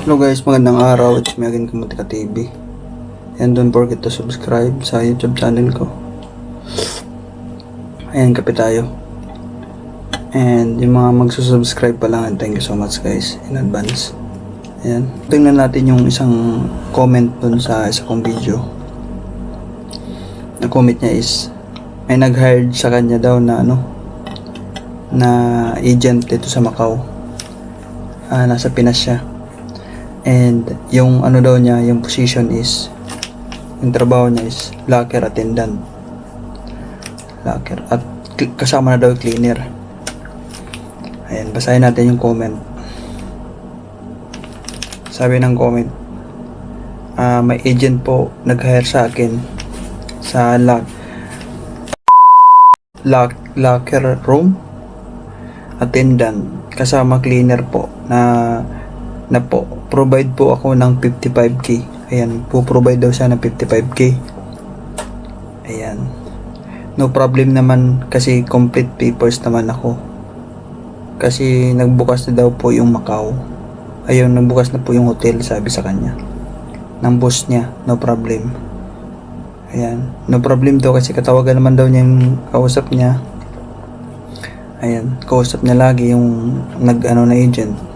Hello guys, magandang araw. It's me again, Kamutika TV. And don't forget to subscribe sa YouTube channel ko. Ayan, kape tayo. And yung mga magsusubscribe pa lang, thank you so much guys in advance. Ayan. Tingnan natin yung isang comment dun sa isa kong video. Na comment niya is, may nag-hired sa kanya daw na ano, na agent dito sa Macau. Ah, nasa Pinas siya. And yung ano daw niya, yung position is yung trabaho niya is locker attendant. Locker at kasama na daw cleaner. Ayan, basahin natin yung comment. Sabi ng comment, ah may agent po nag-hire sa akin sa lock, lock locker room attendant kasama cleaner po na na po provide po ako ng 55k ayan po provide daw siya ng 55k ayan. No problem naman kasi complete papers naman ako. Kasi nagbukas na daw po yung Macau. Ayun nagbukas na po yung hotel sabi sa kanya. Ng boss niya no problem. Ayan no problem daw kasi katawagan naman daw niya yung kausap niya. Ayan kausap niya lagi yung nag ano na agent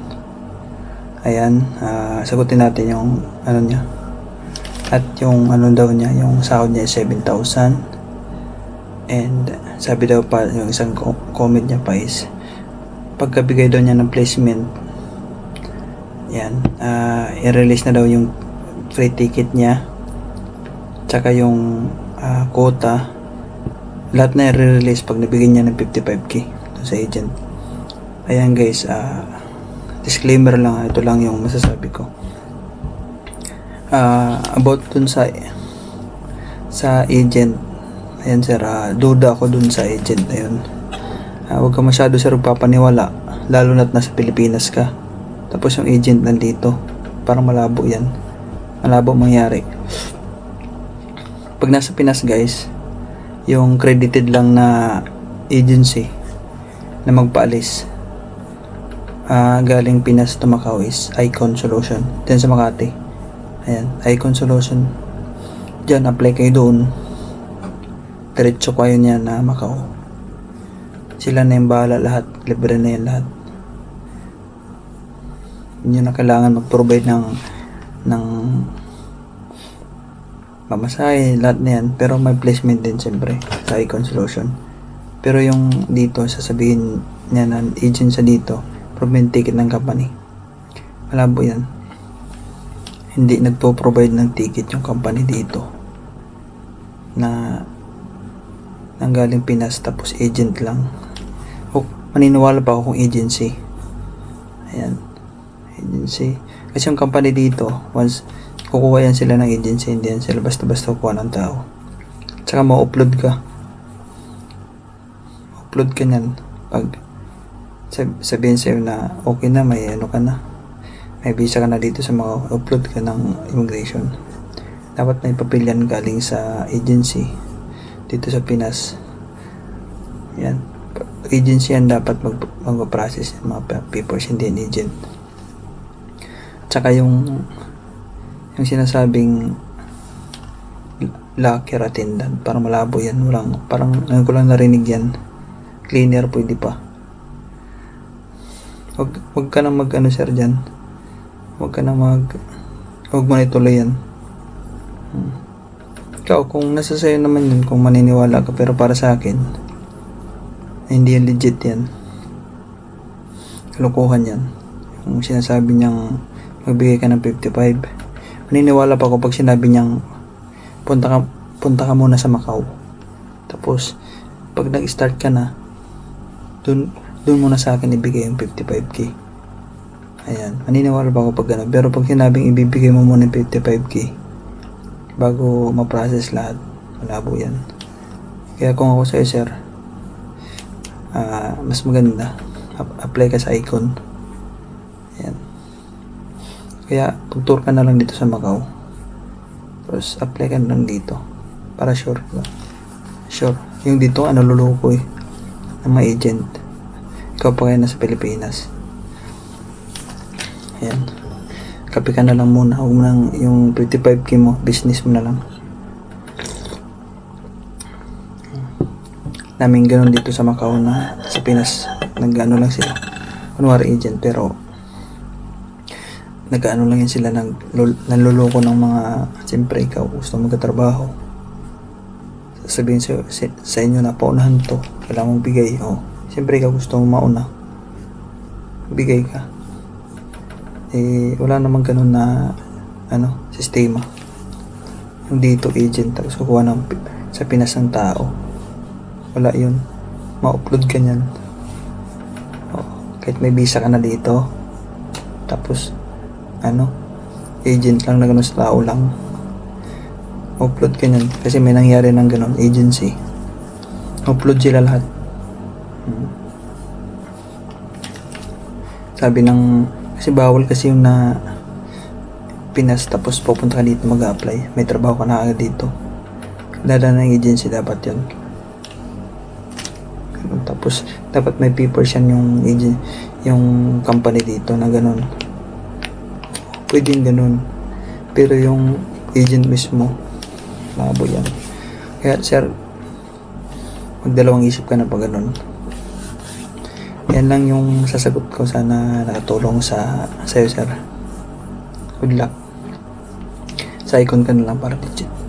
Ayan, ah, sagutin natin yung ano niya. At yung ano daw niya, yung sahod niya is 7,000. And sabi daw pa, yung isang co- comment niya pa is, pagkabigay daw niya ng placement, yan, ah, i-release na daw yung free ticket niya, tsaka yung ah, quota, lahat na i-release pag nabigyan niya ng 55k dun sa agent. Ayan guys, ah, disclaimer lang, ito lang yung masasabi ko. Ah, about dun sa sa agent. Ayan sir, ah, duda ako dun sa agent na yun. Ah, huwag ka masyado sir papaniwala, lalo na't nasa Pilipinas ka. Tapos yung agent nandito, parang malabo yan. Malabo mangyari. Pag nasa Pinas guys, yung credited lang na agency na magpaalis ah galing Pinas to Macau is Icon Solution. Diyan sa Makati. Ayan, Icon Solution. Diyan, apply kayo doon. Diretso kayo niya na Macau. Sila na yung bahala lahat. Libre na yan lahat. Hindi na kailangan mag-provide ng ng pamasahe, lahat na yan. Pero may placement din siyempre sa Icon Solution. Pero yung dito, sasabihin niya na agent sa dito, provide ticket ng company. Malabo yan. Hindi nagpo-provide ng ticket yung company dito na nanggaling Pinas tapos agent lang. O, maniniwala pa ako kung agency. Ayan. Agency. Kasi yung company dito, once kukuha yan sila ng agency, hindi yan sila basta-basta kukuha ng tao. Tsaka ma-upload ka. Upload ka niyan pag sab- sabihin sa'yo na okay na, may ano ka na. May visa ka na dito sa mga upload ka ng immigration. Dapat may papilyan galing sa agency dito sa Pinas. Yan. Agency yan dapat mag mag-process ng mga pa- papers, hindi an agent. Tsaka yung yung sinasabing locker attendant, parang malabo yan. Walang, parang ngayon ko lang narinig yan. Cleaner pwede pa. Wag, wag ka na mag ano sir dyan. Wag ka na mag wag mo na ituloy yan. Hmm. Ikaw, kung nasa sa'yo naman yun, kung maniniwala ka, pero para sa akin, hindi yan legit yan. Kalokohan yan. Kung sinasabi niyang magbigay ka ng 55, maniniwala pa ako pag sinabi niyang punta ka, punta ka muna sa Macau. Tapos, pag nag-start ka na, dun, dun muna sa akin ibigay yung 55k. Ayan, maniniwala pa ako pag gano'n. Pero pag sinabing ibibigay mo muna yung 55k, bago ma-process lahat, malabo yan. Kaya kung ako sa'yo, sir, ah, mas maganda, ap- apply ka sa Icon. Ayan. Kaya, pag-tour ka na lang dito sa Macau. Tapos, apply ka na lang dito. Para sure. Sure. Yung dito, ano, luloko eh. Ng mga agent. Ikaw pa kaya nasa Pilipinas. Ayan. kape ka na lang muna. Huwag mo nang yung 55k mo, business mo na lang. Namin ganun dito sa Macau na sa Pinas. Nag-ano lang sila. Kunwari agent pero nag-ano lang yan sila nag nanluloko ng mga siyempre ikaw gusto magkatrabaho sasabihin sa, sa, inyo na paunahan to kailangan mong bigay o siyempre ikaw gusto mong mauna. Bigay ka. Eh wala namang ganun na ano sistema. Yung dito agent. Tapos kukuha ng sa Pinas ng tao. Wala yun. Ma-upload ka niyan. O, kahit may visa ka na dito. Tapos ano agent lang na ganun sa tao lang. Upload ka niyan. Kasi may nangyari ng ganun agency. Upload sila lahat. Sabi ng kasi bawal kasi yung na Pinas tapos pupunta ka dito mag-apply may trabaho ka na agad dito. Dala ng agency dapat yun. Tapos dapat may papers yan yung agent yung company dito na ganun. Pwedeng ganun. Pero yung agent mismo labo yan. Kaya sir magdalawang isip ka na pag ganun yan lang yung sasagot ko. Sana nakatulong sa sa'yo sir. Good luck. Sa icon ka na lang para legit